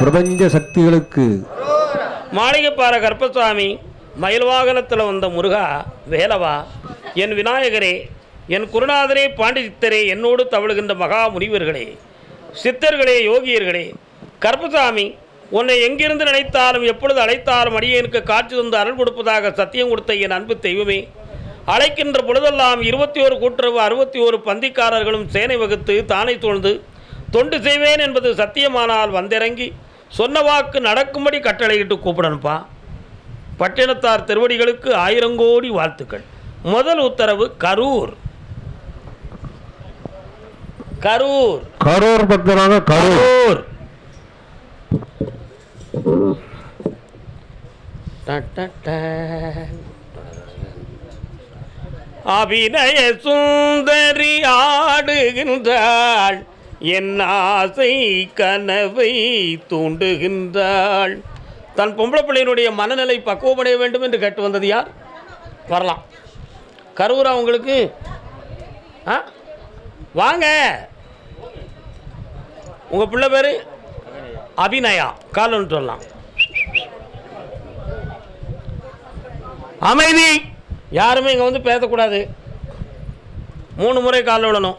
பிரபஞ்ச சக்திகளுக்கு. மாளிகைப்பாறை கருப்பசாமி மயில் வாகனத்தில் வந்த முருகா வேலவா என் விநாயகரே என் குருநாதரே பாண்டிசித்தரே என்னோடு தவழுகின்ற மகா முனிவர்களே சித்தர்களே யோகியர்களே கற்பசாமி உன்னை எங்கிருந்து நினைத்தாலும் எப்பொழுது அழைத்தாலும் அடியேனுக்கு காட்சி தந்து அருள் கொடுப்பதாக சத்தியம் கொடுத்த என் அன்பு தெய்வமே அழைக்கின்ற பொழுதெல்லாம் இருபத்தி ஒரு கூட்டுறவு அறுபத்தி ஒரு பந்திக்காரர்களும் சேனை வகுத்து தானை தோழ்ந்து தொண்டு செய்வேன் என்பது சத்தியமானால் வந்திறங்கி சொன்ன வாக்கு நடக்கும்படி கட்டளையிட்டு கூப்பிடணுப்பா பட்டினத்தார் திருவடிகளுக்கு ஆயிரங்கோடி வாழ்த்துக்கள். முதல் உத்தரவு கரூர். கரூர். கரூர் பக்தராக கரூர். கரூர். அபிநய சுந்தரி ஆடுகின்றாள். என் ஆசை கனவை தூண்டுகின்றாள். தன் பொம்பளை பிள்ளையினுடைய மனநிலை பக்குவமடைய வேண்டும் என்று கேட்டு வந்தது யார்? வரலாம். கரூரா உங்களுக்கு? ஆ? வாங்க. உங்கள் பிள்ளை பேர்? அபிநயா. காலன்னு சொல்லலாம் அமைதி. யாருமே இங்கே வந்து பேசக்கூடாது. மூணு முறை காலில் விழணும்.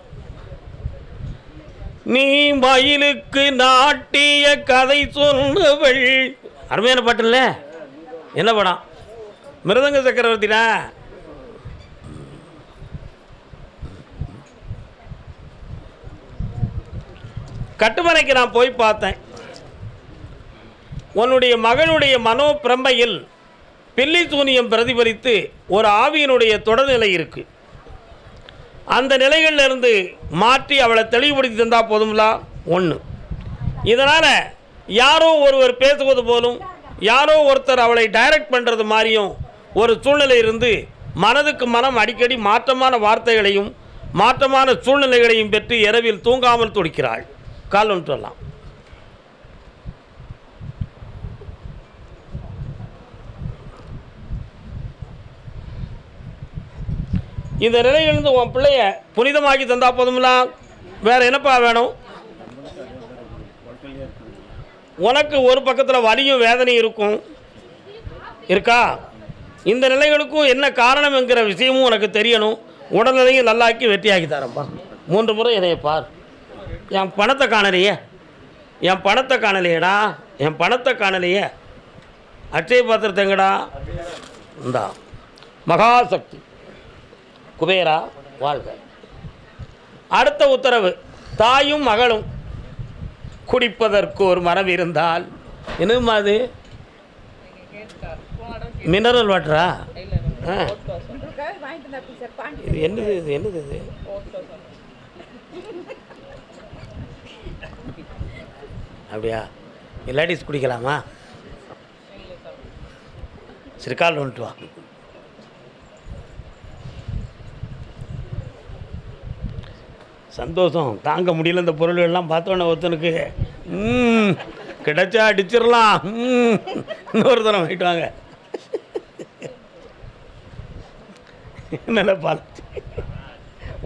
நீ மயிலுக்கு நாட்டிய கதை சொன்னவள் அருமையான பாட்டுல்ல? என்ன படம்? மிருதங்க சக்கரவர்த்தினா கட்டுமனைக்கு நான் போய் பார்த்தேன். உன்னுடைய மகனுடைய மனோ பிரமையில் பில்லி சூனியம் பிரதிபலித்து ஒரு ஆவியினுடைய தொடர்நிலை இருக்குது அந்த நிலைகளில் இருந்து மாற்றி அவளை தெளிவுபடுத்தி தந்தால் போதும்லா? ஒன்று இதனால் யாரோ ஒருவர் பேசுவது போலும் யாரோ ஒருத்தர் அவளை டைரக்ட் பண்ணுறது மாதிரியும் ஒரு சூழ்நிலை இருந்து மனதுக்கு மனம் அடிக்கடி மாற்றமான வார்த்தைகளையும் மாற்றமான சூழ்நிலைகளையும் பெற்று இரவில் தூங்காமல் துடிக்கிறாள். கால் ஒன்று சொல்லலாம் இந்த நிலையிலிருந்து உன் பிள்ளைய புனிதமாக்கி தந்தா போதும்லாம் வேற என்னப்பா வேணும்? உனக்கு ஒரு பக்கத்தில் வலியும் வேதனையும் இருக்கும். இருக்கா? இந்த நிலைகளுக்கும் என்ன காரணம் என்கிற விஷயமும் உனக்கு தெரியணும். உடல்நிலையும் நல்லாக்கி வெட்டியாக்கி தரேன்ப்பா. மூன்று முறை என்னைய பார். என் பணத்தை காணலையே. என் பணத்தை காணலையேடா. என் பணத்தை காணலையே. அச்சய பாத்திரத்தை எங்கடா? இந்தா. மகாசக்தி. குபேரா வாழ்க. அடுத்த உத்தரவு தாயும் மகளும் குடிப்பதற்கு ஒரு மரம் இருந்தால் என்னமா அது? மினரல் வாட்டரா? ஆ. இது என்னது இது என்னது இது? அப்படியா? லேடிஸ் குடிக்கலாமா? சிறுக்கால் வந்துட்டு வா. சந்தோஷம். தாங்க முடியல இந்த பொருள்கள்லாம் பார்த்தோன்னே ஒருத்தனுக்கு ம் கிடைச்சா அடிச்சிடலாம். ம் இன்னொரு தரம் வாங்கிட்டு வாங்க. என்னடா பால்?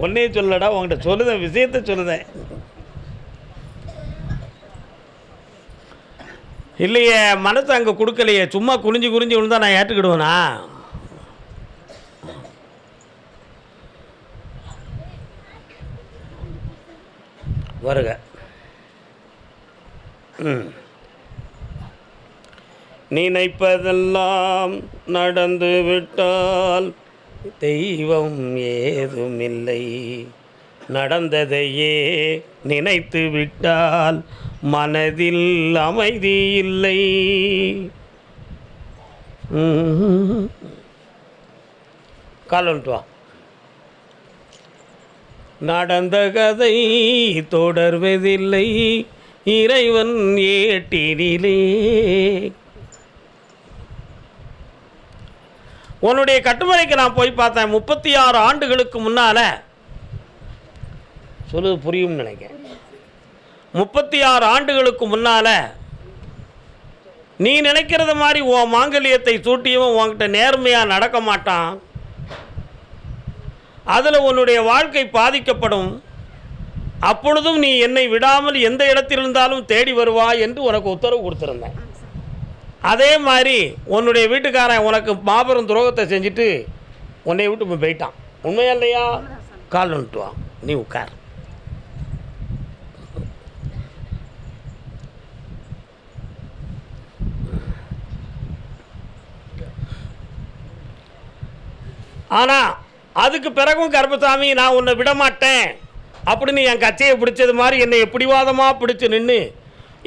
ஒன்னே சொல்லடா உங்கள்கிட்ட சொல்லுதேன் விஷயத்த சொல்லுதேன். இல்லையே மனசு அங்கே கொடுக்கலையே. சும்மா குனிஞ்சு குனிஞ்சு விழுந்தா நான் ஏற்றுக்கிடுவேனா? வருக ம். நினைப்பதெல்லாம் நடந்து விட்டால் தெய்வம் ஏதுமில்லை நடந்ததையே நினைத்து விட்டால் மனதில் அமைதி இல்லை ம். கால் வந்துட்டு வா நடந்த கதை தொடர்வதில்லை. இறைவன் ஏட்டினிலே. உன்னுடைய கட்டுமனைக்கு நான் போய் பார்த்தேன். முப்பத்தி ஆறு ஆண்டுகளுக்கு முன்னால. சொல்லுது புரியும்னு நினைக்கிறேன். முப்பத்தி ஆறு ஆண்டுகளுக்கு முன்னால நீ நினைக்கிறது மாதிரி உன் மாங்கல்யத்தை சூட்டியவன் உன்கிட்ட நேர்மையாக நடக்க மாட்டான். அதில் உன்னுடைய வாழ்க்கை பாதிக்கப்படும். அப்பொழுதும் நீ என்னை விடாமல் எந்த இடத்தில் இருந்தாலும் தேடி வருவாய் என்று உனக்கு உத்தரவு கொடுத்துருந்தேன். அதே மாதிரி உன்னுடைய வீட்டுக்காரன் உனக்கு மாபெரும் துரோகத்தை செஞ்சுட்டு உன்னை விட்டு போய் போயிட்டான். உண்மையா இல்லையா? கால் வந்துட்டு நீ உட்கார். ஆனால் அதுக்கு பிறகும் கருப்பசாமி நான் உன்னை விட மாட்டேன் அப்படின்னு என் கச்சையை பிடிச்சது மாதிரி என்னை பிடிவாதமாக பிடிச்சி நின்று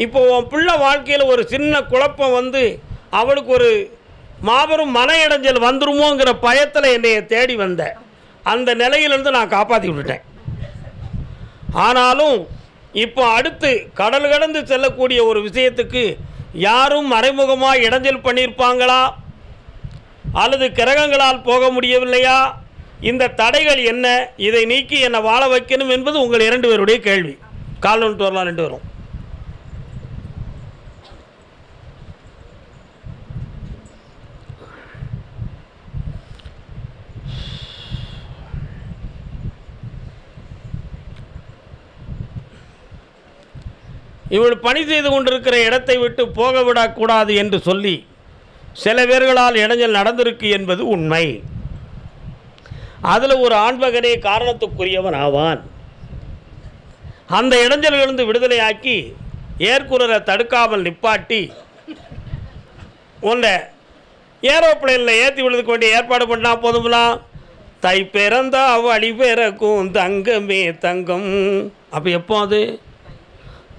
இப்போ உன் பிள்ளை வாழ்க்கையில் ஒரு சின்ன குழப்பம் வந்து அவளுக்கு ஒரு மாபெரும் மன இடைஞ்சல் வந்துருமோங்கிற பயத்தில் என்னைய தேடி வந்த. அந்த நிலையிலிருந்து நான் காப்பாற்றி விட்டுட்டேன். ஆனாலும் இப்போ அடுத்து கடல் கடந்து செல்லக்கூடிய ஒரு விஷயத்துக்கு யாரும் மறைமுகமாக இடைஞ்சல் பண்ணியிருப்பாங்களா? அல்லது கிரகங்களால் போக முடியவில்லையா? இந்த தடைகள் என்ன இதை நீக்கி என்னை வாழ வைக்கணும் என்பது உங்கள் இரண்டு பேருடைய கேள்வி. கால் ஒன்று வரலாம் ரெண்டு வரும் இவள் பணி செய்து கொண்டிருக்கிற இடத்தை விட்டு போக விடக்கூடாது என்று சொல்லி சில பேர்களால் இடைஞ்சல் நடந்திருக்கு என்பது உண்மை. அதில் ஒரு ஆண்மகனே காரணத்துக்குரியவன் ஆவான். அந்த இடைஞ்சலிலிருந்து விடுதலையாக்கி ஏற்குரலை தடுக்காமல் நிப்பாட்டி உன்னை ஏரோப்ளேனில் ஏற்றி விடுறதுக்கு வேண்டிய ஏற்பாடு பண்ணா போதுங்களா தை பிறந்தா வழி பிறக்கும் தங்கமே தங்கம். அப்போ எப்போ அது?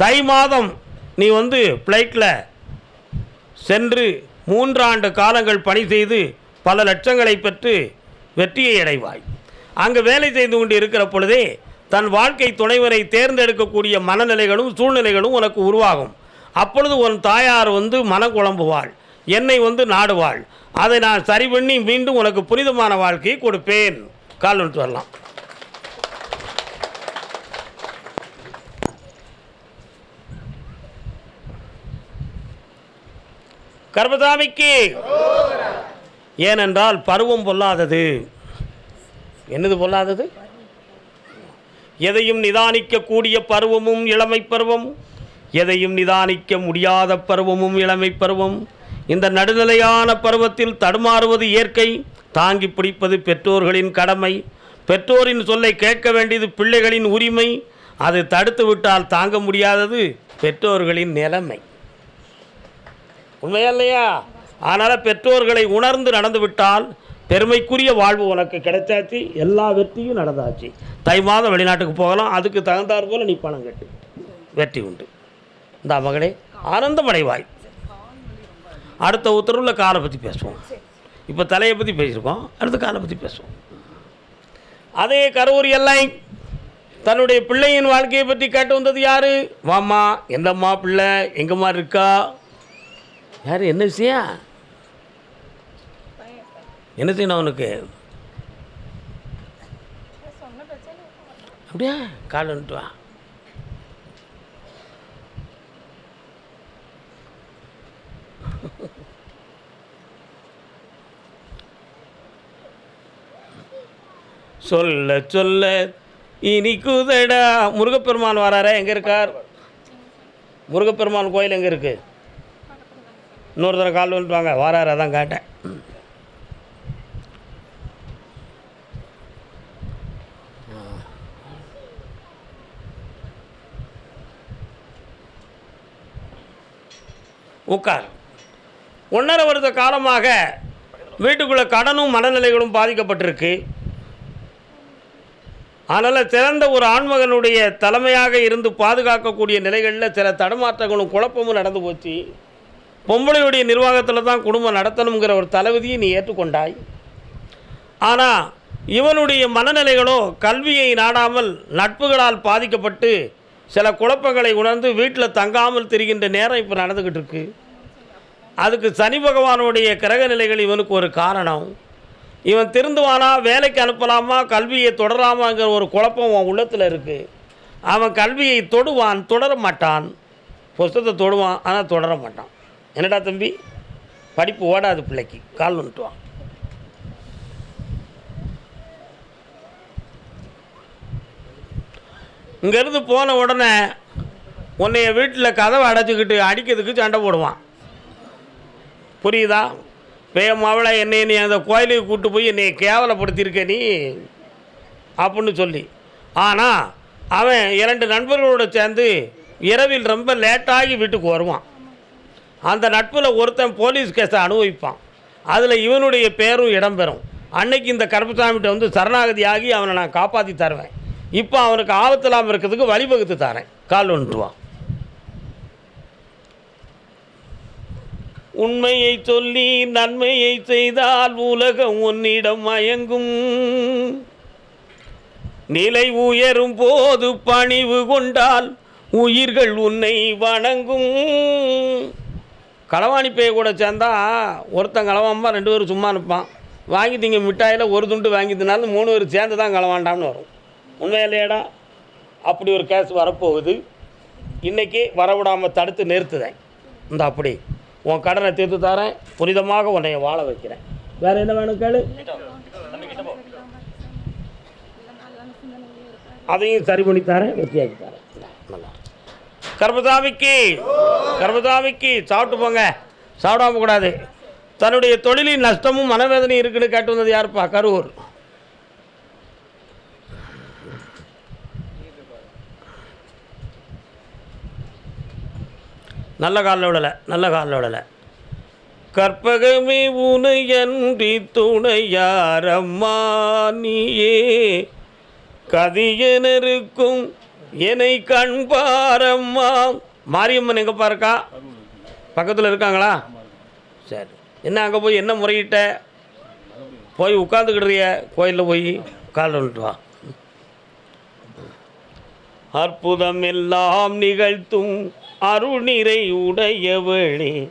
தை மாதம் நீ வந்து ஃப்ளைட்டில் சென்று மூன்றாண்டு காலங்கள் பணி செய்து பல லட்சங்களை பெற்று வெற்றியை அடைவாய். அங்கு வேலை செய்து கொண்டு இருக்கிற பொழுதே தன் வாழ்க்கை துணைவரை தேர்ந்தெடுக்கக்கூடிய மனநிலைகளும் சூழ்நிலைகளும் உனக்கு உருவாகும். அப்பொழுது உன் தாயார் வந்து மனக்குழம்புவாள் என்னை வந்து நாடுவாள். அதை நான் சரி பண்ணி மீண்டும் உனக்கு புனிதமான வாழ்க்கையை கொடுப்பேன். கால் வந்துட்டு வரலாம். கர்பதாமிக்கு ஏனென்றால் பருவம் பொல்லாதது. என்னது பொல்லாதது? எதையும் நிதானிக்கக்கூடிய பருவமும் இளமை பருவம். எதையும் நிதானிக்க முடியாத பருவமும் இளமை பருவம். இந்த நடுநிலையான பருவத்தில் தடுமாறுவது இயற்கை தாங்கி பிடிப்பது பெற்றோர்களின் கடமை. பெற்றோரின் சொல்லை கேட்க வேண்டியது பிள்ளைகளின் உரிமை. அது தடுத்து விட்டால் தாங்க முடியாதது பெற்றோர்களின் நிலைமை. உண்மையா இல்லையா? அதனால் பெற்றோர்களை உணர்ந்து நடந்து விட்டால் பெருமைக்குரிய வாழ்வு உனக்கு கிடைச்சாச்சு. எல்லா வெற்றியும் நடந்தாச்சு. தை மாதம் வெளிநாட்டுக்கு போகலாம். அதுக்கு தகுந்தாற் போல் நீ பணம் கட்டு. வெற்றி உண்டு. இந்த மகளே ஆனந்தமடைவாய். அடுத்த உத்தரவில் காலை பற்றி பேசுவோம். இப்போ தலையை பற்றி பேசியிருக்கோம். அடுத்த காலை பற்றி பேசுவோம். அதே கரூர் எல்லை. தன்னுடைய பிள்ளையின் வாழ்க்கையை பற்றி கேட்டு வந்தது யார்? வாம்மா எந்தம்மா பிள்ளை? எங்கம்மா இருக்கா? யார் என்ன விஷயம்? என்ன நான் உனக்கு? அப்படியா? கால் வந்துட்டு வா. சொல்ல சொல்ல இனிக்குதடா முருகப்பெருமான் வராரா? எங்கே இருக்கார்? முருகப்பெருமான் கோயில் எங்கே இருக்குது இன்னொரு தடவை கால் வந்துட்டு வாங்க. வராரா தான் கேட்டேன். உட்கார். ஒன்றரை வருட காலமாக வீட்டுக்குள்ளே கடனும் மனநிலைகளும் பாதிக்கப்பட்டிருக்கு. அதனால் சிறந்த ஒரு ஆண்மகனுடைய தலைமையாக இருந்து பாதுகாக்கக்கூடிய நிலைகளில் சில தடுமாற்றங்களும் குழப்பமும் நடந்து போச்சு. பொம்பளையுடைய நிர்வாகத்தில் தான் குடும்பம் நடத்தணுங்கிற ஒரு தளபதியை நீ ஏற்றுக்கொண்டாய். ஆனால் இவனுடைய மனநிலைகளோ கல்வியை நாடாமல் நட்புகளால் பாதிக்கப்பட்டு சில குழப்பங்களை உணர்ந்து வீட்டில் தங்காமல் திரிகின்ற நேரம் இப்போ நடந்துக்கிட்டு இருக்கு அதுக்கு சனி பகவானுடைய கிரக நிலைகள் இவனுக்கு ஒரு காரணம். இவன் திருந்துவானா வேலைக்கு அனுப்பலாமா கல்வியை தொடராமாங்கிற ஒரு குழப்பம் அவன் உள்ளத்தில் இருக்குது அவன் கல்வியை தொடுவான் தொடர மாட்டான். புஸ்தத்தை தொடுவான் ஆனால் தொடர மாட்டான். என்னடா தம்பி? படிப்பு ஓடாது பிள்ளைக்கு கால் வந்துட்டுவான் இங்கேருந்து போன உடனே உன்னைய வீட்டில் கதவை அடைச்சிக்கிட்டு அடிக்கிறதுக்கு சண்டை போடுவான். புரியுதா? பேம் என்னை நீ அந்த கோயிலுக்கு கூப்பிட்டு போய் என்னை கேவலப்படுத்தியிருக்க நீ? அப்படின்னு சொல்லி. ஆனால் அவன் இரண்டு நண்பர்களோடு சேர்ந்து இரவில் ரொம்ப லேட்டாகி வீட்டுக்கு வருவான். அந்த நட்பில் ஒருத்தன் போலீஸ் கேஸை அனுபவிப்பான். அதில் இவனுடைய பேரும் இடம்பெறும். அன்னைக்கு இந்த கருப்பசாமிகிட்ட வந்து சரணாகதி ஆகி அவனை நான் காப்பாற்றி தருவேன். இப்போ அவனுக்கு ஆபத்தில்லாமல் இருக்கிறதுக்கு வழிவகுத்து தரேன். கால் ஒன்றுவான் உண்மையை சொல்லி நன்மையை செய்தால் உலகம் உன்னிடம் மயங்கும். நிலை உயரும் போது பணிவு கொண்டால் உயிர்கள் உன்னை வணங்கும். களவாணி பேய கூட சேர்ந்தா ஒருத்தன் களவாம்பா ரெண்டு பேரும் சும்மா நிற்பான் வாங்கி திங்க மிட்டாயில் ஒரு துண்டு வாங்கி தினாலும் மூணு பேர் சேர்ந்து தான் களவாண்டாம்னு வரும். உண்மையிலேடா அப்படி ஒரு கேஸ் வரப்போகுது. இன்றைக்கி வரவிடாமல் தடுத்து நிறுத்துதேன். இந்த அப்படி. உன் கடனை தீர்த்து தரேன். புனிதமாக உன்னை வாழ வைக்கிறேன். வேறு என்ன வேணும் கேளு. அதையும் சரி பண்ணி தரேன் வெற்றியாக்கி தரேன். நல்லா. கர்மதாமிக்கு கர்மதாமிக்கு சாப்பிட்டு போங்க. சாப்பிடாம கூடாது. தன்னுடைய தொழிலின் நஷ்டமும் மனவேதனையும் இருக்குன்னு கேட்டு வந்தது யாருப்பா? கரூர். நல்ல காலில் விடலை நல்ல காலில் விடலை. கற்பகமே உனையன்றி துணையாரம்மா நீயே. கதியனருக்கும் என்னை கண்பாரம்மா மாரியம்மன் எங்கப்பா இருக்கா பக்கத்தில் இருக்காங்களா? சரி. என்ன அங்கே போய் என்ன முறையிட்ட? போய் உட்காந்துக்கிடுறிய கோயிலில் போய் கால் வா. அற்புதம் எல்லாம் நிகழ்த்தும் அருணிறை உடையவளே.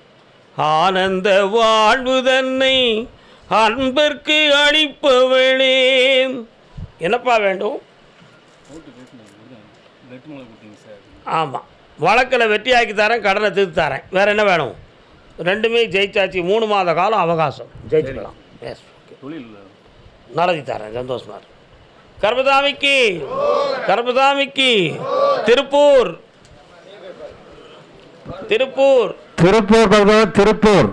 ஆனந்த வாழ்வு தன்னை அன்பர்க்கு அளிப்பவளே. என்னப்பா வேண்டும்? ஆமாம் வழக்கில் வெற்றியாக்கி தரேன் கடனை தீர்த்து தரேன். வேறு என்ன வேணும்? ரெண்டுமே ஜெயிச்சாச்சு. மூணு மாத காலம் அவகாசம். ஜெயிச்சுக்கலாம். எஸ் நடத்தி தரேன். சந்தோஷமாக இருக்கு கர்பதாமிக்கு கர்பதாமிக்கு திருப்பூர். திருப்பூர். திருப்பூர் திருப்பூர்.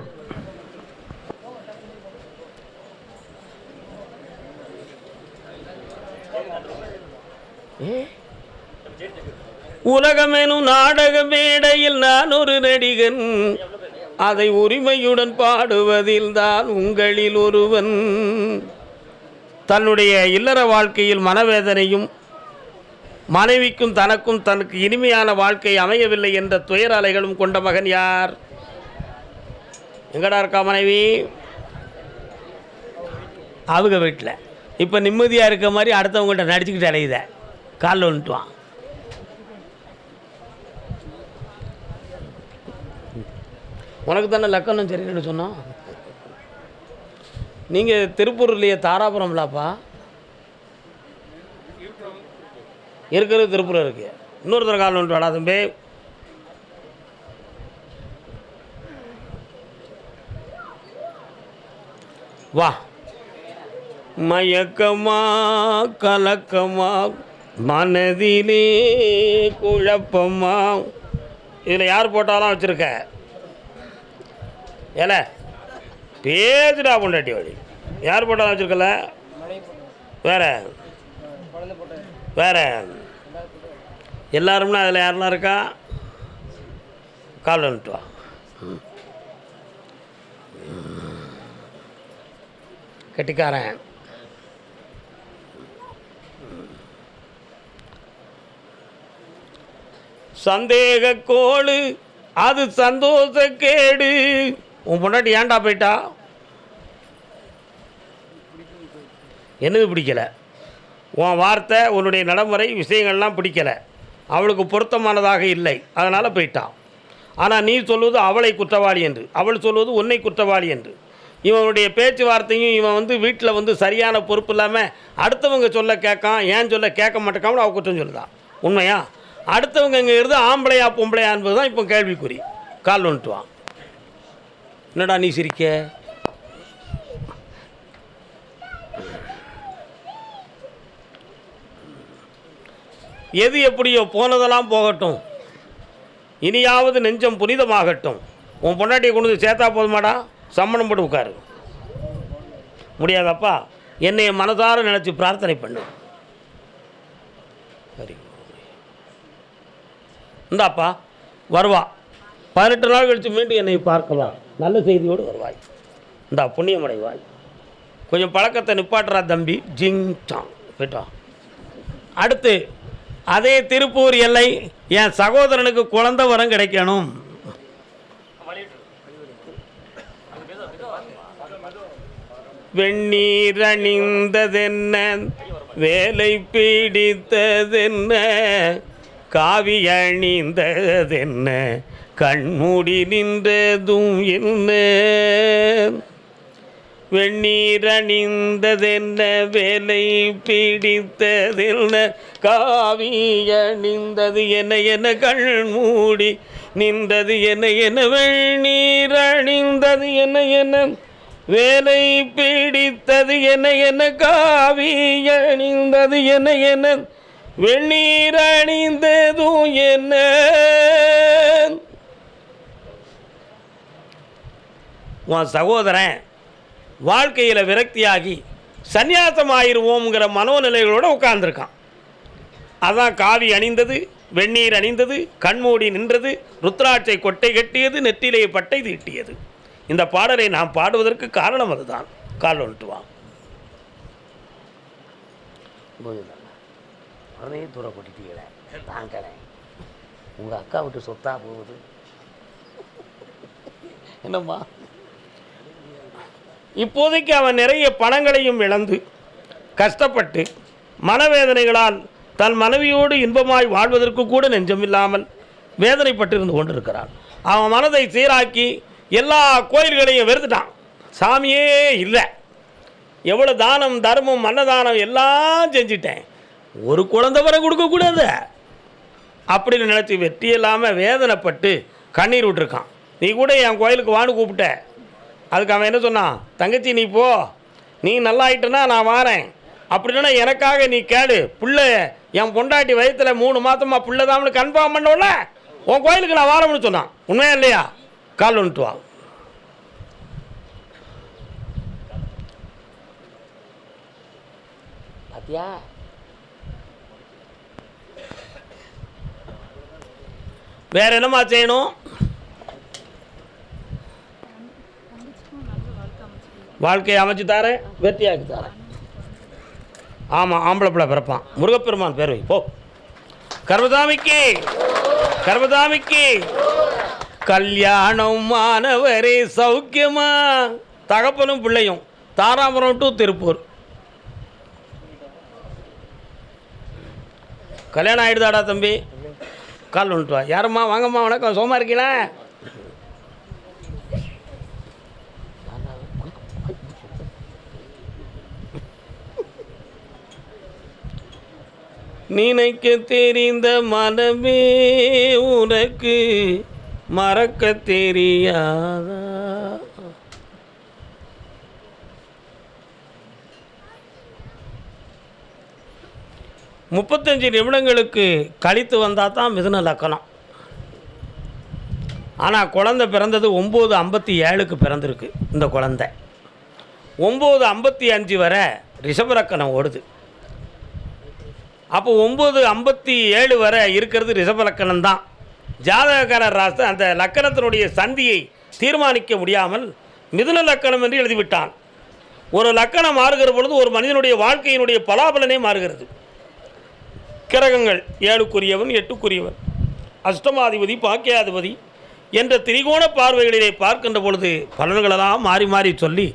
உலகமெனும் நாடக மேடையில் நான் ஒரு நடிகன். அதை உரிமையுடன் பாடுவதில் தான் உங்களில் ஒருவன். தன்னுடைய இல்லற வாழ்க்கையில் மனவேதனையும் மனைவிக்கும் தனக்கும் தனக்கு இனிமையான வாழ்க்கை அமையவில்லை என்ற துயர அலைகளும் கொண்ட மகன் யார்? எங்கடா இருக்கா மனைவி? அவங்க வீட்டில் இப்போ நிம்மதியாக இருக்க மாதிரி அடுத்தவங்கள்ட்ட நடிச்சுக்கிட்டு அலையுத. காலில் வந்துட்டுவான் உனக்கு தானே லக்கணம் சரின்னு சொன்னோம். நீங்கள் திருப்பூர்லையே தாராபுரம்லாப்பா. இருக்கிறது திருப்பூர் இருக்குது இன்னொருத்தர் கால் வந்துட்டு வாடா தம்பி. வா. மயக்கமா கலக்கமா மனதிலே குழப்பமா. இதில் யார் போட்டாலும் வச்சுருக்க. ஏல பேசுடா பொண்டாட்டி வழி. யார் போட்டாலும் வச்சுருக்கல? வேற. வேற. எல்லாரும்னா அதில் யாரெல்லாம் இருக்கா? கால் வந்துட்டு வா. கெட்டிக்காரன். சந்தேக கோடு அது சந்தோஷ கேடு உன் பொண்டாட்டி ஏன்டா போயிட்டா? என்னது பிடிக்கல? உன் வார்த்தை உன்னுடைய நடைமுறை விஷயங்கள்லாம் பிடிக்கல. அவளுக்கு பொருத்தமானதாக இல்லை. அதனால் போயிட்டான். ஆனால் நீ சொல்வது அவளை குற்றவாளி என்று அவள் சொல்வது உன்னை குற்றவாளி என்று. இவனுடைய பேச்சுவார்த்தையும் இவன் வந்து வீட்டில் வந்து சரியான பொறுப்பு இல்லாமல் அடுத்தவங்க சொல்ல கேட்கான் ஏன் சொல்ல கேட்க மாட்டேக்காமல் அவ குற்றம் சொல்லுதான் உண்மையா? அடுத்தவங்க இங்கே இருந்து ஆம்பளையா பொம்பளையா என்பது தான் இப்போ கேள்விக்குறி. கால் வந்துட்டுவான் என்னடா நீ சிரிக்க? எது எப்படியோ போனதெல்லாம் போகட்டும். இனியாவது நெஞ்சம் புனிதமாகட்டும். உன் பொண்டாட்டியை கொண்டு வந்து சேர்த்தா போதுமாடா? சம்மணம் போட்டு உட்காரு. முடியாதப்பா என்னை மனதார நினச்சி பிரார்த்தனை பண்ணு. சரி. இந்தாப்பா வருவா. பதினெட்டு நாள் கழித்து மீண்டும் என்னை பார்க்கலாம். நல்ல செய்தியோடு வருவாய். இந்தா புண்ணியமடைவாய் கொஞ்சம் பழக்கத்தை நிப்பாட்டுறா தம்பி. ஜிங் சாங். போயிட்டா அடுத்து அதே திருப்பூர் எல்லை என் சகோதரனுக்கு குழந்த வரம் கிடைக்கணும். வெந்நீர் அணிந்ததென்ன வேலை பிடித்ததென்ன காவி அணிந்ததென்ன கண்மூடி நின்றதும் என்ன? வெந்நீர் வேலை பிடித்ததென்ன காவி அணிந்தது என கண் மூடி நின்றது என என வெந்நீர் அணிந்தது என என்ன வேலை பிடித்தது என என காவி அணிந்தது என என்ன வெந்நீர் அணிந்ததும் என்ன. உன் சகோதரன் வாழ்க்கையில் விரக்தியாகி சந்நியாசம் ஆயிருவோங்கிற மனோநிலைகளோடு உட்கார்ந்துருக்கான். அதான் காவி அணிந்தது வெந்நீர் அணிந்தது கண்மூடி நின்றது ருத்ராட்சை கொட்டை கட்டியது நெற்றிலே பட்டை தீட்டியது. இந்த பாடலை நாம் பாடுவதற்கு காரணம் அதுதான். கால் வந்துட்டு உடனே தூரப்பட்டுட்டீங்களே உங்கள் அக்கா விட்டு சொத்தா போகுது? என்னம்மா? இப்போதைக்கு அவன் நிறைய பணங்களையும் இழந்து கஷ்டப்பட்டு மனவேதனைகளால் தன் மனைவியோடு இன்பமாய் வாழ்வதற்கு கூட நெஞ்சமில்லாமல் வேதனைப்பட்டிருந்து கொண்டிருக்கிறான். அவன் மனதை சீராக்கி எல்லா கோயில்களையும் வெறுத்துட்டான். சாமியே இல்லை. எவ்வளோ தானம் தர்மம் அன்னதானம் எல்லாம் செஞ்சிட்டேன். ஒரு குழந்த வர கொடுக்கக்கூடாது. அப்படின்னு நினச்சி வெற்றி இல்லாமல் வேதனைப்பட்டு கண்ணீர் விட்டுருக்கான். நீ கூட என் கோயிலுக்கு வான்னு கூப்பிட்ட. அதுக்கு அவன் என்ன சொன்னான்? தங்கச்சி நீ போ. நீ நல்லா ஆயிட்டனா நான் வாரேன். அப்படின்னா எனக்காக நீ கேளு. புள்ள என் பொண்டாட்டி வயித்துல மூணு மாதமா புள்ள தான் கன்ஃபார்ம் பண்ணோல உன் கோயிலுக்கு நான் வாரம்னு சொன்னான். உண்மையா இல்லையா? கால் வந்துட்டு வா. பாத்தியா? வேற என்னம்மா செய்யணும்? வாழ்க்கையை அமைச்சு தாரேன் வெற்றியாக்கி தாரேன் ஆமாம் ஆம்பளை பிள்ளை பிறப்பான். முருகப்பெருமான் பேர் போ. கர்மதாமிக்கு கர்மதாமிக்கு. கல்யாணம் மாணவரே சௌக்கியமா? தகப்பனும் பிள்ளையும் தாராபுரம் டு திருப்பூர். கல்யாணம் ஆயிடுதாடா தம்பி? கால் வந்துட்டு வா. யாரம்மா? வாங்கம்மா வணக்கம். சோமா இருக்கீங்களா? நினைக்க தெரிந்த மனமே உனக்கு மறக்க தெரியாதா? முப்பத்தஞ்சு நிமிடங்களுக்கு கழித்து வந்தால் தான் மிதுன லக்கணம். ஆனால் குழந்தை பிறந்தது ஒம்பது ஐம்பத்தி ஏழுக்கு பிறந்திருக்கு இந்த குழந்தை. ஒம்பது ஐம்பத்தி அஞ்சு வரை ரிஷபலக்கணம் ஓடுது. அப்போ ஒம்பது ஐம்பத்தி ஏழு வரை இருக்கிறது ரிஷப லக்கணம் தான். ஜாதகக்காரர் ராச அந்த லக்கணத்தினுடைய சந்தியை தீர்மானிக்க முடியாமல் மிதுன லக்கணம் என்று எழுதிவிட்டான். ஒரு லக்கணம் மாறுகிற பொழுது ஒரு மனிதனுடைய வாழ்க்கையினுடைய பலாபலனே மாறுகிறது. கிரகங்கள் ஏழுக்குரியவன் எட்டுக்குரியவன் அஷ்டமாதிபதி பாக்கியாதிபதி என்ற திரிகோண பார்வைகளிலே பார்க்கின்ற பொழுது பலன்களெல்லாம் மாறி மாறி சொல்லி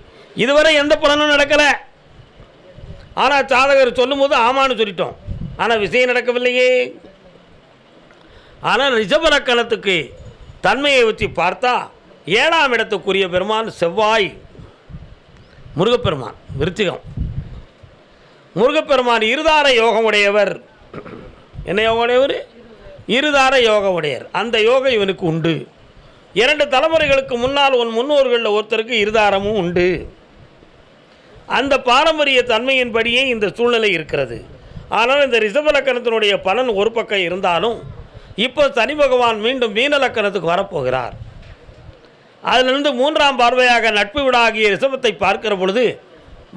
இதுவரை எந்த பலனும் நடக்கலை. ஆனால் சாதகர் சொல்லும்போது ஆமான்னு சொல்லிட்டோம். ஆனால் விஷயம் நடக்கவில்லையே. ஆனால் ரிஷபலக்கணத்துக்கு தன்மையை வச்சு பார்த்தா ஏழாம் இடத்துக்குரிய பெருமான் செவ்வாய் முருகப்பெருமான் விருச்சிகம். முருகப்பெருமான் இருதார யோகம் உடையவர் என்ன யோகம் உடையவர் இருதார யோக உடையர் அந்த யோகம் இவனுக்கு உண்டு. இரண்டு தலைமுறைகளுக்கு முன்னால் உன் முன்னோர்களில் ஒருத்தருக்கு இருதாரமும் உண்டு. அந்த பாரம்பரிய தன்மையின்படியே இந்த சூழ்நிலை இருக்கிறது. ஆனால் இந்த ரிஷப லக்கணத்தினுடைய பலன் ஒரு பக்கம் இருந்தாலும் இப்போ சனி பகவான் மீண்டும் மீன லக்கணத்துக்கு வரப்போகிறார். அதிலிருந்து மூன்றாம் பார்வையாக நட்பு விடாகிய ரிஷபத்தை பார்க்கிற பொழுது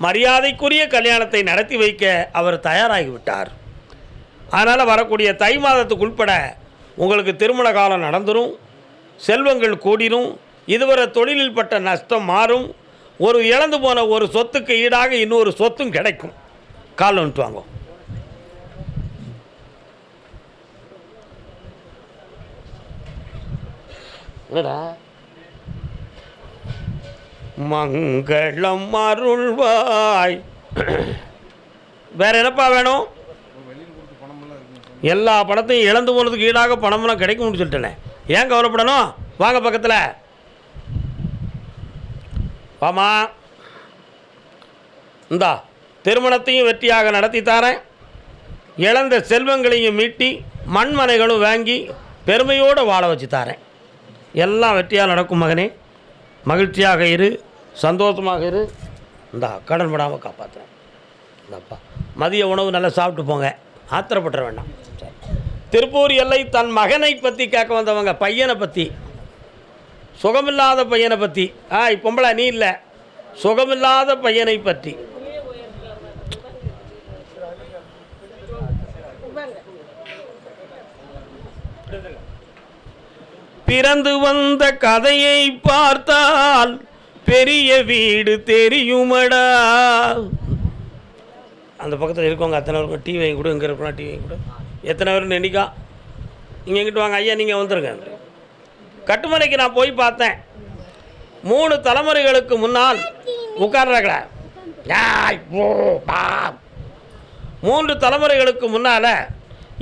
மரியாதைக்குரிய கல்யாணத்தை நடத்தி வைக்க அவர் தயாராகிவிட்டார். அதனால் வரக்கூடிய தை மாதத்துக்கு உட்பட உங்களுக்கு திருமண காலம் நடந்துடும் செல்வங்கள் கூடிரும் இதுவரை தொழிலில் பட்ட நஷ்டம் மாறும் ஒரு இழந்து போன ஒரு சொத்துக்கு ஈடாக இன்னொரு சொத்தும் கிடைக்கும். கால் வந்துட்டு வாங்கும் என்னடா? மங்களம் அருள்வாய். வேற என்னப்பா வேணும்? எல்லா பணத்தையும் இழந்து போனதுக்கு ஈடாக பணமெல்லாம் கிடைக்கும்னு சொல்லிட்டேனே. ஏன் கவலைப்படணும்? வாங்க பக்கத்தில். வாமா. இந்தா திருமணத்தையும் வெற்றியாக நடத்தி தாரேன். இழந்த செல்வங்களையும் மீட்டி மண்மனைகளும் வாங்கி பெருமையோடு வாழ வச்சு தாரேன். எல்லாம் வெற்றியாக நடக்கும் மகனே. மகிழ்ச்சியாக இரு சந்தோஷமாக இரு. இந்தா கடன் படாமல் காப்பாற்றுறேன் இந்தாப்பா மதிய உணவு நல்லா சாப்பிட்டு போங்க. ஆத்திரப்பட்டுற வேண்டாம். சரி. திருப்பூர் எல்லை தன் மகனை பற்றி கேட்க வந்தவங்க பையனை பற்றி சுகமில்லாத பையனை பற்றி ஆ பொம்பளை நீ இல்லை. சுகமில்லாத பையனை பற்றி. பிறந்து வந்த கதையை பார்த்தால் பெரிய வீடு தெரியுமடா. அந்த பக்கத்தில் இருக்கவங்க அத்தனை பேருக்கும் டீ வாங்கி கொடு இங்கே இருக்கணும் டீ வாங்கி கொடு. எத்தனை பேர் நினைக்கா நீங்கள் எங்கிட்டு வாங்க? ஐயா நீங்கள் வந்துருங்க. கட்டுமனைக்கு நான் போய் பார்த்தேன். மூணு தலைமுறைகளுக்கு முன்னால் உட்கார்றாங்களா. மூன்று தலைமுறைகளுக்கு முன்னால்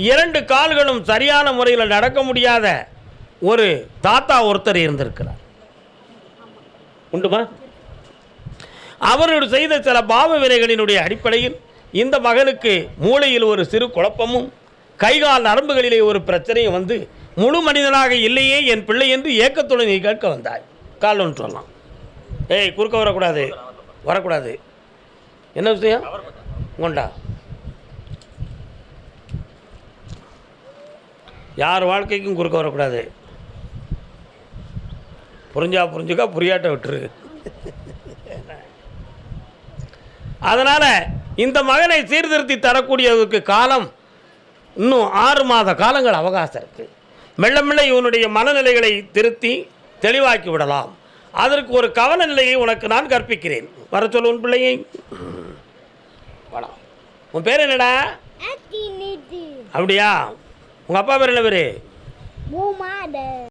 இரண்டு கால்களும் சரியான முறையில் நடக்க முடியாத ஒரு தாத்தா ஒருத்தர் இருந்திருக்கிறார். உண்டுமா? அவரோடு செய்த சில பாவ வினைகளினுடைய அடிப்படையில் இந்த மகனுக்கு மூளையில் ஒரு சிறு குழப்பமும் கைகால் நரம்புகளிலே ஒரு பிரச்சனையும் வந்து முழு மனிதனாக இல்லையே என் பிள்ளை என்று ஏக்கத்துடன் நீ கேட்க வந்தாய். கால் ஒன்று சொல்லலாம் ஏய் குறுக்க வரக்கூடாது. வரக்கூடாது. என்ன விஷயம்? கொண்டா. யார் வாழ்க்கைக்கும் குறுக்க வரக்கூடாது. புரிஞ்சா புரிஞ்சுக்கா புரியாட்ட விட்டுரு. அதனால் இந்த மகனை சீர்திருத்தி தரக்கூடியதுக்கு காலம் இன்னும் ஆறு மாத காலங்கள் அவகாசம் இருக்குது மெல்ல மெல்ல இவனுடைய மனநிலைகளை திருத்தி தெளிவாக்கி விடலாம். அதற்கு ஒரு கவன நிலையை உனக்கு நான் கற்பிக்கிறேன். வர சொல்லு உன் பிள்ளையை. உன் பேர் என்னடா. அப்படியா? உங்கள் அப்பா பேர் என்ன பேர்.